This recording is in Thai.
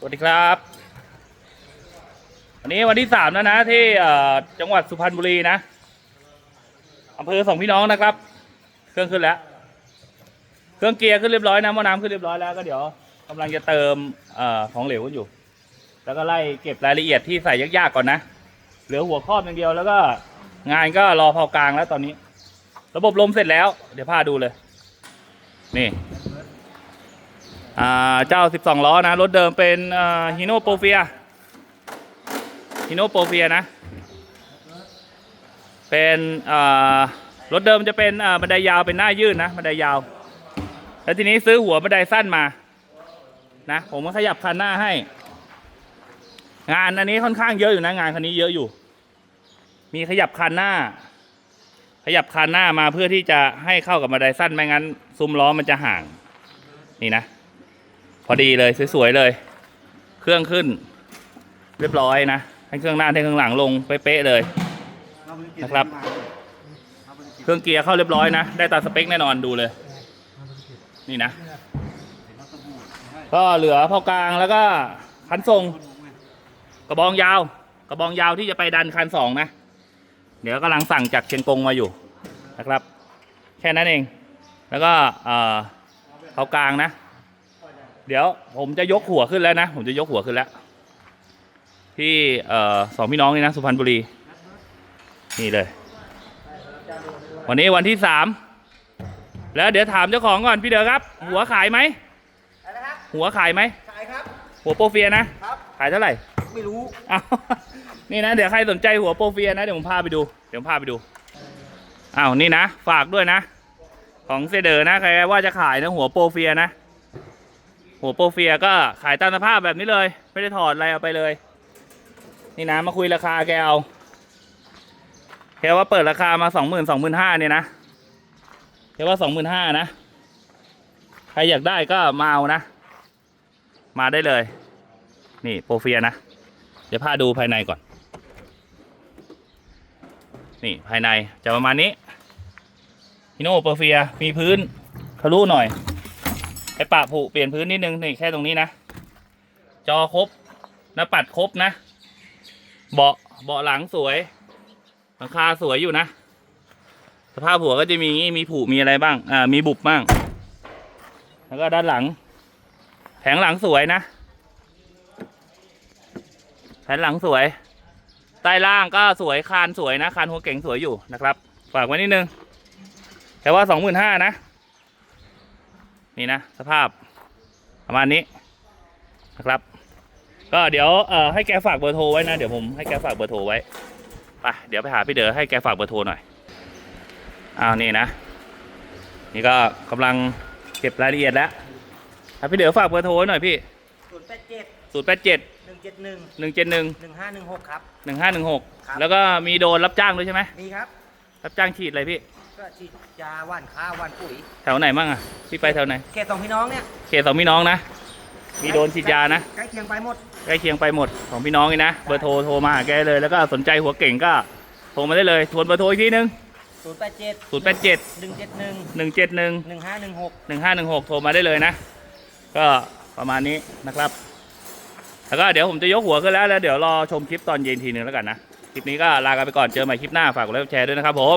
สวัสดีครับวันนี้วันที่สามแล้วนะที่จังหวัดสุพรรณบุรีนะอำเภอสองพี่น้องนะครับ เครื่องขึ้นแล้ว เครื่องเกียร์ขึ้นเรียบร้อยนะมอน้ำขึ้นเรียบร้อยแล้วก็เดี๋ยวกำลังจะเติมอของเหลวกันอยู่ แล้วก็ไล่เก็บรายละเอียดที่ใส่ยากๆก่อนนะเหลือหัวครอบอย่างเดียวแล้วก็งานก็รอเผากลางแล้วตอนนี้ ระบบลมเสร็จแล้ว เดี๋ยวพาดูเลย นี่ เจ้า 12 ล้อนะ รถเดิมเป็นฮิโนโปรเฟียฮิโนโปรเฟียนะ เป็นรถเดิมจะเป็นบันไดยาวเป็นหน้ายื่นนะบันไดยาว แล้วทีนี้ซื้อหัวบันไดสั้นมา นะ ผมก็ขยับคันหน้าให้ งานอันนี้ค่อนข้างเยอะอยู่นะงานคันนี้เยอะอยู่ มีขยับคันหน้า ขยับคันหน้ามาเพื่อที่จะให้เข้ากับบันไดสั้นไม่งั้น ซุ้มล้อมันจะห่าง นี่นะ พอดีเลยสวยๆเลย เครื่องขึ้น เรียบร้อยนะให้เครื่องหน้าให้เครื่องหลังลงเป๊ะๆเลยนะครับ เครื่องเกียร์เข้าเรียบร้อยนะ ได้ตามสเปคแน่นอนดูเลย นี่นะ ก็เหลือเผากลางแล้วก็คันทรง กระบองยาว กระบองยาวที่จะไปดันคันสองนะ เดี๋ยวกำลังสั่งจากเชียงกงมาอยู่นะครับ แค่นั้นเอง แล้วก็เอ่อเผากลางนะ เดี๋ยวผมจะยกหัวขึ้นแล้วนะ ผมจะยกหัวขึ้นแล้ว ที่เอ่อสองพี่น้องนี่นะ สุพรรณบุรี นี่เลย วันนี้วันที่สามแล้วเดี๋ยวถามเจ้าของก่อนพี่เด๋อครับ หัวขายไหมอะไรนะครับหัวขายไหมขายครับ หัวโปรเฟียนะครับขายเท่าไหร่ ไม่รู้อ้าวนี่นะ เดี๋ยวใครสนใจหัวโปรเฟียนะ เดี๋ยวผมพาไปดู เดี๋ยวผมพาไปดูอ้าวนี่นะ ฝากด้วยนะ ของเซเดอร์นะ ใครว่าจะขายนะหัวโปรเฟียนะ หัวโปรเฟียก็ขายตามสภาพแบบนี้เลย ไม่ได้ถอดอะไรเอาไปเลย นี่นะมาคุยราคาแกเอาแกว่าเปิดราคามาสองหมื่นสองหมื่นห้าเนี่ยนะแกว่าสองหมื่นห้านะ ใครอยากได้ก็มาเอานะ มาได้เลย นี่โปรเฟียนะ เดี๋ยวพาดูภายในก่อน นี่ภายในจะประมาณนี้ฮิโนโปรเฟียมีพื้นทะลุหน่อย ไอปะผุเปลี่ยนพื้นนิดนึงนี่แค่ตรงนี้นะ จอครบหน้าปัดครบนะ เบาะเบาะหลังสวยหลังคาสวยอยู่นะ สภาพหัวก็จะมีมีผุมีอะไรบ้าง อ่า มีบุบบ้าง แล้วก็ด้านหลัง แผงหลังสวยนะ แผ่นหลังสวย ใต้ล่างก็สวยคานสวยนะ คานหัวเก่งสวยอยู่นะครับ ฝากไว้นิดนึง แต่ว่าสองหมื่นห้านะ นี่นะสภาพประมาณนี้นะครับ ก็เดี๋ยวเอ่อให้แกฝากเบอร์โทรไว้นะเดี๋ยวผมให้แกฝากเบอร์โทรไว้ไปเดี๋ยวไปหาพี่เด๋อให้แกฝากเบอร์โทรหน่อยอ้าวนี่นะ นี่ก็กำลังเก็บรายละเอียดแล้วให้พี่เด๋อฝากเบอร์โทรไว้หน่อยพี่ศูนย์แปดเจ็ดศูนย์แปดเจ็ดหนึ่งเจ็ดหนึ่งหนึ่งเจ็ดหนึ่งหนึ่งห้าหนึ่งหกครับหนึ่งห้าหนึ่งหกครับแล้วก็มีโดนรับจ้างด้วยใช่ไหมมีครับรับจ้างฉีดอะไรพี่ ก็ฉีดยาหว่านข้าวหว่านปุ๋ยแถวไหนมั่งอะพี่ไปแถวไหนเขตสองพี่น้องเนี่ยเขตสองพี่น้องนะ มีโดนฉีดยานะใกล้เคียงไปหมดใกล้เคียงไปหมดของพี่น้องนี่นะเบอร์โทรโทรมาหาแกเลยแล้วก็สนใจหัวเก่งก็โทรมาได้เลยทวนเบอร์โทรอีกทีนึงศูนย์แปดเจ็ดศูนย์แปดเจ็ดหนึ่งเจ็ดหนึ่งหนึ่งเจ็ดหนึ่งหนึ่งห้าหนึ่งหกหนึ่งห้าหนึ่งหกโทรมาได้เลยนะ ก็ประมาณนี้นะครับ แล้วก็เดี๋ยวผมจะยกหัวขึ้นแล้วแล้วเดี๋ยวรอชมคลิปตอนเย็นทีนึงแล้วกันนะ คลิปนี้ก็ลากันไปก่อนเจอใหม่คลิปหน้าฝากกดไลค์กดแชร์ด้วยนะครับผม